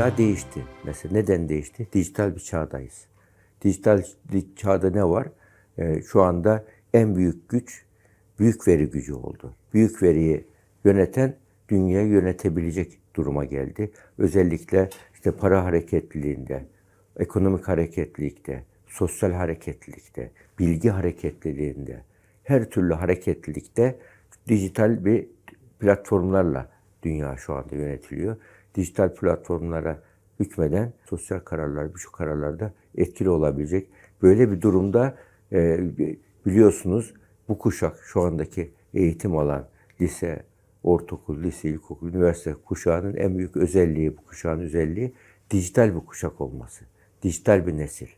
dünya değişti. Mesela neden değişti? Dijital bir çağdayız. Dijital di- çağda ne var? Ee, şu anda en büyük güç büyük veri gücü oldu. Büyük veriyi yöneten dünyayı yönetebilecek duruma geldi. Özellikle işte para hareketliliğinde, ekonomik hareketlilikte, sosyal hareketlilikte, bilgi hareketliliğinde, her türlü hareketlilikte dijital bir platformlarla dünya şu anda yönetiliyor. Dijital platformlara hükmeden sosyal kararlar, birçok kararlarda etkili olabilecek. Böyle bir durumda e, biliyorsunuz bu kuşak şu andaki eğitim alan lise, ortaokul, lise, ilkokul, üniversite kuşağının en büyük özelliği, bu kuşağın özelliği dijital bir kuşak olması. Dijital bir nesil.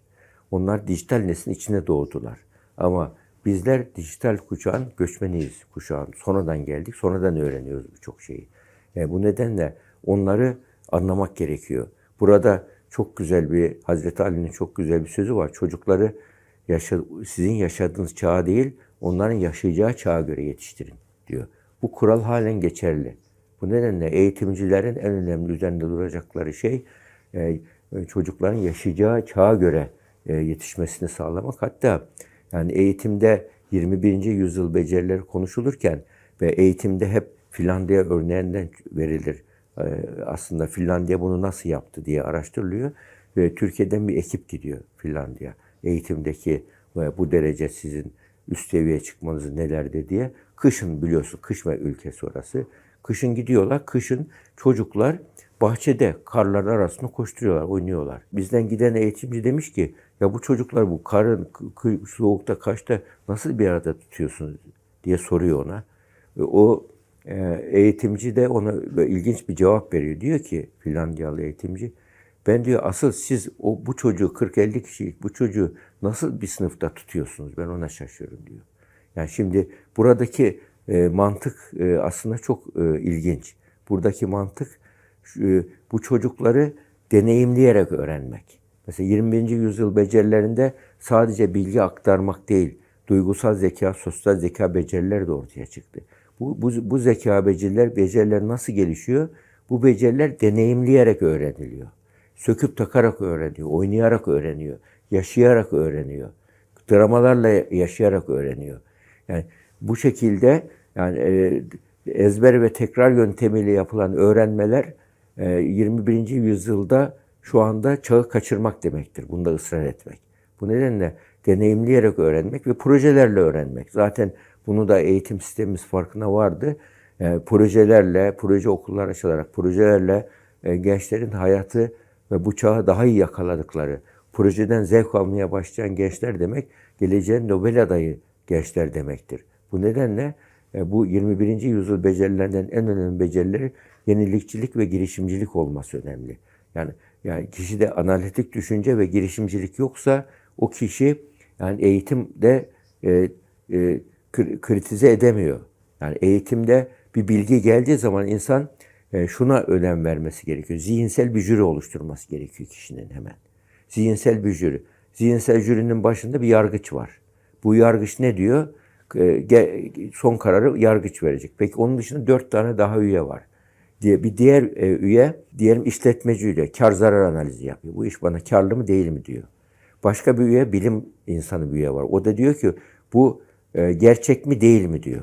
Onlar dijital neslin içine doğdular. Ama bizler dijital kuşağın göçmeniyiz kuşağın. Sonradan geldik, sonradan öğreniyoruz birçok şeyi. E, bu nedenle onları anlamak gerekiyor. Burada çok güzel bir, Hazreti Ali'nin çok güzel bir sözü var. Çocukları yaşa, sizin yaşadığınız çağa değil, onların yaşayacağı çağa göre yetiştirin diyor. Bu kural halen geçerli. Bu nedenle eğitimcilerin en önemli üzerinde duracakları şey e, çocukların yaşayacağı çağa göre e, yetişmesini sağlamak. Hatta yani eğitimde 21. yüzyıl becerileri konuşulurken ve eğitimde hep Finlandiya örneğinden verilir. E, aslında Finlandiya bunu nasıl yaptı diye araştırılıyor ve Türkiye'den bir ekip gidiyor Finlandiya. Eğitimdeki bu derece sizin üst seviyeye çıkmanız nelerde diye. Kışın biliyorsun kış ve ülkesi orası. Kışın gidiyorlar. Kışın çocuklar bahçede karlar arasında koşturuyorlar, oynuyorlar. Bizden giden eğitimci demiş ki ya bu çocuklar bu karın, soğukta, kaçta nasıl bir arada tutuyorsunuz diye soruyor ona. O eğitimci de ona ilginç bir cevap veriyor. Diyor ki Finlandiyalı eğitimci ben diyor asıl siz o bu çocuğu 40-50 kişilik bu çocuğu nasıl bir sınıfta tutuyorsunuz? Ben ona şaşıyorum diyor. Yani şimdi buradaki e, mantık e, aslında çok e, ilginç. Buradaki mantık şu, bu çocukları deneyimleyerek öğrenmek. Mesela 21. yüzyıl becerilerinde sadece bilgi aktarmak değil, duygusal zeka, sosyal zeka becerileri de ortaya çıktı. Bu, bu, bu zeka beceriler, beceriler nasıl gelişiyor? Bu beceriler deneyimleyerek öğreniliyor. Söküp takarak öğreniyor, oynayarak öğreniyor, yaşayarak öğreniyor. Dramalarla yaşayarak öğreniyor. Yani bu şekilde yani e, ezber ve tekrar yöntemiyle yapılan öğrenmeler e, 21. yüzyılda şu anda çağı kaçırmak demektir. Bunda ısrar etmek. Bu nedenle deneyimleyerek öğrenmek ve projelerle öğrenmek. Zaten bunu da eğitim sistemimiz farkına vardı. E, projelerle, proje okullar açılarak projelerle e, gençlerin hayatı ve bu çağı daha iyi yakaladıkları, projeden zevk almaya başlayan gençler demek, geleceğin Nobel adayı gençler demektir. Bu nedenle e, bu 21. yüzyıl becerilerinden en önemli becerileri yenilikçilik ve girişimcilik olması önemli. Yani yani kişide analitik düşünce ve girişimcilik yoksa o kişi yani eğitimde e, e, kritize edemiyor. Yani eğitimde bir bilgi geldiği zaman insan e, şuna önem vermesi gerekiyor. Zihinsel bir jüri oluşturması gerekiyor kişinin hemen. Zihinsel bir jüri. Zihinsel jürinin başında bir yargıç var. Bu yargıç ne diyor? E, son kararı yargıç verecek. Peki onun dışında dört tane daha üye var. Diye bir diğer e, üye, diyelim işletmeci üye, kar zarar analizi yapıyor. Bu iş bana karlı mı değil mi diyor. Başka bir üye, bilim insanı bir üye var. O da diyor ki bu e, gerçek mi değil mi diyor.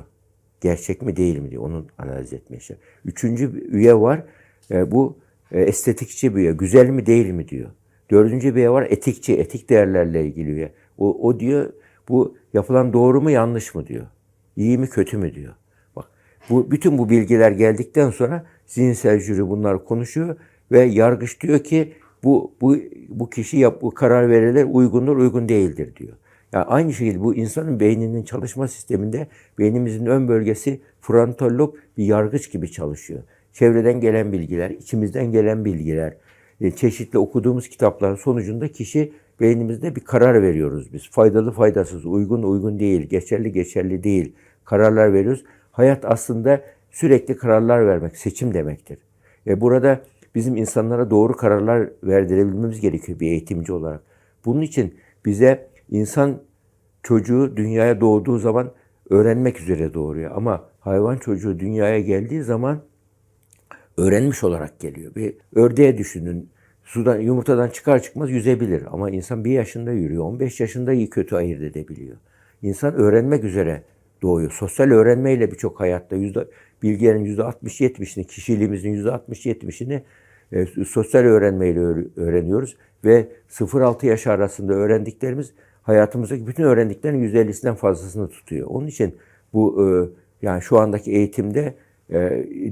Gerçek mi değil mi diyor. Onun analiz etmeye çalışıyor. Üçüncü üye var. e, bu e, estetikçi bir üye. Güzel mi değil mi diyor. Dördüncü bir üye var. Etikçi, etik değerlerle ilgili üye. O, o diyor bu yapılan doğru mu yanlış mı diyor. İyi mi kötü mü diyor. Bak bu bütün bu bilgiler geldikten sonra zihinsel jüri bunlar konuşuyor ve yargıç diyor ki bu bu bu kişi yap bu karar veriler uygundur uygun değildir diyor. Yani aynı şekilde bu insanın beyninin çalışma sisteminde beynimizin ön bölgesi frontal lob bir yargıç gibi çalışıyor. Çevreden gelen bilgiler, içimizden gelen bilgiler, e, çeşitli okuduğumuz kitapların sonucunda kişi beynimizde bir karar veriyoruz biz. Faydalı faydasız, uygun uygun değil, geçerli geçerli değil kararlar veriyoruz. Hayat aslında sürekli kararlar vermek, seçim demektir. E burada bizim insanlara doğru kararlar verdirebilmemiz gerekiyor bir eğitimci olarak. Bunun için bize insan çocuğu dünyaya doğduğu zaman öğrenmek üzere doğuruyor. Ama hayvan çocuğu dünyaya geldiği zaman öğrenmiş olarak geliyor. Bir ördeğe düşünün. Sudan, yumurtadan çıkar çıkmaz yüzebilir. Ama insan bir yaşında yürüyor. 15 yaşında iyi kötü ayırt edebiliyor. İnsan öğrenmek üzere doğuyor. Sosyal öğrenmeyle birçok hayatta yüzde, bilgilerin yüzde 60-70'ini, kişiliğimizin yüzde 60-70'ini e, sosyal öğrenmeyle öğ- öğreniyoruz. Ve 0-6 yaş arasında öğrendiklerimiz hayatımızdaki bütün öğrendiklerin %50'sinden fazlasını tutuyor. Onun için bu e, yani şu andaki eğitimde e,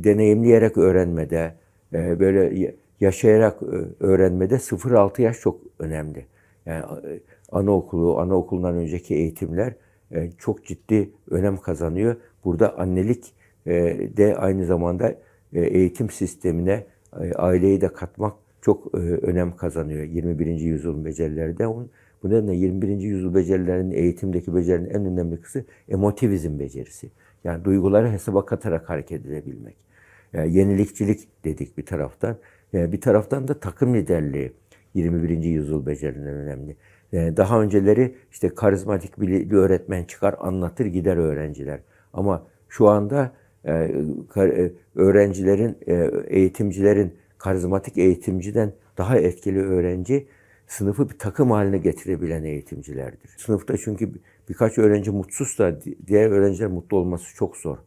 deneyimleyerek öğrenmede, e, böyle yaşayarak öğrenmede 0-6 yaş çok önemli. Yani e, anaokulu, anaokulundan önceki eğitimler çok ciddi önem kazanıyor. Burada annelik de aynı zamanda eğitim sistemine aileyi de katmak çok önem kazanıyor 21. yüzyıl becerilerinde. Onun- Bu nedenle 21. yüzyıl becerilerinin eğitimdeki becerinin en önemli kısmı emotivizm becerisi. Yani duyguları hesaba katarak hareket edebilmek. Yani yenilikçilik dedik bir taraftan. Yani bir taraftan da takım liderliği 21. yüzyıl becerilerinin önemli. Yani daha önceleri işte karizmatik bir, öğretmen çıkar anlatır gider öğrenciler. Ama şu anda e, e, öğrencilerin, e, eğitimcilerin karizmatik eğitimciden daha etkili öğrenci sınıfı bir takım haline getirebilen eğitimcilerdir. Sınıfta çünkü bir- birkaç öğrenci mutsuzsa di- diğer öğrenciler mutlu olması çok zor.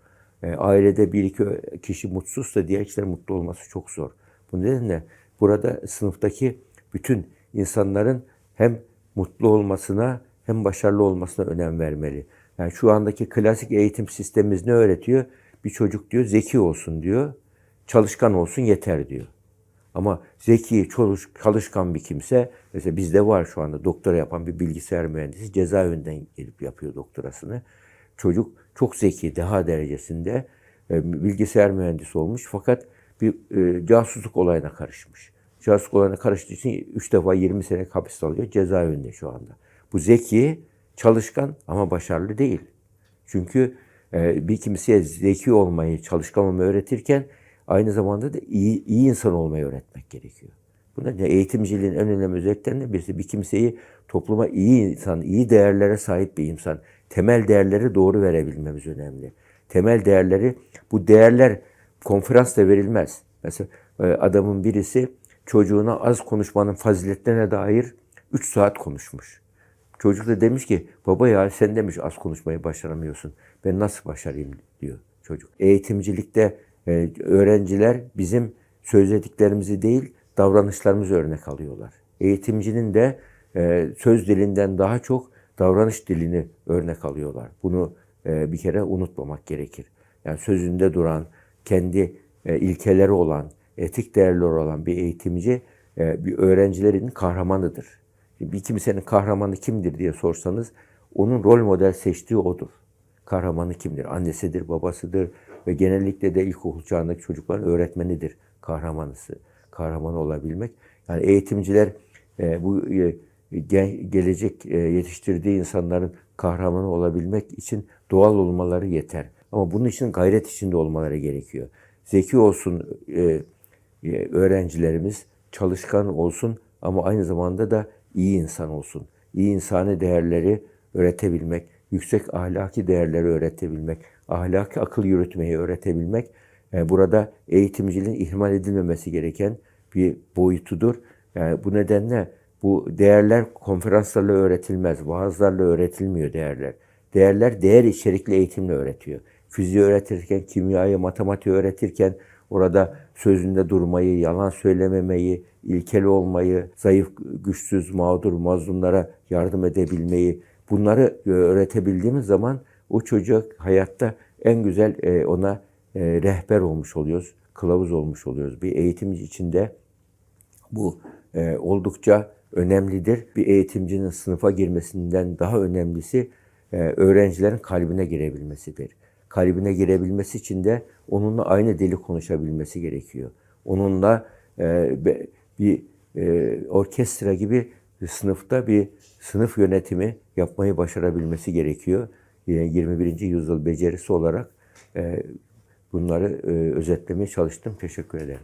E, ailede bir iki kişi mutsuzsa diğer kişiler mutlu olması çok zor. Bu nedenle burada sınıftaki bütün insanların hem mutlu olmasına hem başarılı olmasına önem vermeli. Yani şu andaki klasik eğitim sistemimiz ne öğretiyor? Bir çocuk diyor zeki olsun diyor, çalışkan olsun yeter diyor. Ama zeki, çalış- çalışkan bir kimse, mesela bizde var şu anda doktora yapan bir bilgisayar mühendisi cezaevinden gelip yapıyor doktorasını. Çocuk çok zeki, daha derecesinde e, bilgisayar mühendisi olmuş fakat bir e, casusluk olayına karışmış. Casusluk olayına karıştığı için 3 defa 20 sene hapis alıyor, cezaevinde şu anda. Bu zeki, çalışkan ama başarılı değil. Çünkü e, bir kimseye zeki olmayı, çalışkan olmayı öğretirken aynı zamanda da iyi, iyi insan olmayı öğretmek gerekiyor. Bu nedenle eğitimciliğin en önemli özelliklerinden birisi bir kimseyi topluma iyi insan, iyi değerlere sahip bir insan, temel değerleri doğru verebilmemiz önemli. Temel değerleri, bu değerler konferansla verilmez. Mesela e, adamın birisi çocuğuna az konuşmanın faziletlerine dair 3 saat konuşmuş. Çocuk da demiş ki baba ya sen demiş az konuşmayı başaramıyorsun. Ben nasıl başarayım diyor çocuk. Eğitimcilikte e, öğrenciler bizim söylediklerimizi değil davranışlarımızı örnek alıyorlar. Eğitimcinin de e, söz dilinden daha çok davranış dilini örnek alıyorlar. Bunu e, bir kere unutmamak gerekir. Yani sözünde duran, kendi e, ilkeleri olan, etik değerleri olan bir eğitimci e, bir öğrencilerin kahramanıdır. Bir kimsenin kahramanı kimdir diye sorsanız onun rol model seçtiği odur. Kahramanı kimdir? Annesidir, babasıdır ve genellikle de ilkokul çağındaki çocukların öğretmenidir kahramanısı. Kahraman olabilmek. Yani eğitimciler e, bu e, gelecek e, yetiştirdiği insanların kahramanı olabilmek için doğal olmaları yeter. Ama bunun için gayret içinde olmaları gerekiyor. Zeki olsun e, e, öğrencilerimiz, çalışkan olsun ama aynı zamanda da iyi insan olsun. İyi insani değerleri öğretebilmek, yüksek ahlaki değerleri öğretebilmek, ahlaki akıl yürütmeyi öğretebilmek e, burada eğitimciliğin ihmal edilmemesi gereken bir boyutudur. Yani bu nedenle bu değerler konferanslarla öğretilmez, vaazlarla öğretilmiyor değerler. Değerler değer içerikli eğitimle öğretiyor. Fiziği öğretirken, kimyayı, matematiği öğretirken orada sözünde durmayı, yalan söylememeyi, ilkeli olmayı, zayıf, güçsüz, mağdur, mazlumlara yardım edebilmeyi bunları e, öğretebildiğimiz zaman o çocuk hayatta en güzel e, ona e, rehber olmuş oluyoruz, kılavuz olmuş oluyoruz. Bir eğitimci içinde bu e, oldukça önemlidir. Bir eğitimcinin sınıfa girmesinden daha önemlisi öğrencilerin kalbine girebilmesidir. Kalbine girebilmesi için de onunla aynı dili konuşabilmesi gerekiyor. Onunla bir orkestra gibi sınıfta bir sınıf yönetimi yapmayı başarabilmesi gerekiyor. E, 21. yüzyıl becerisi olarak e, bunları e, özetlemeye çalıştım. Teşekkür ederim.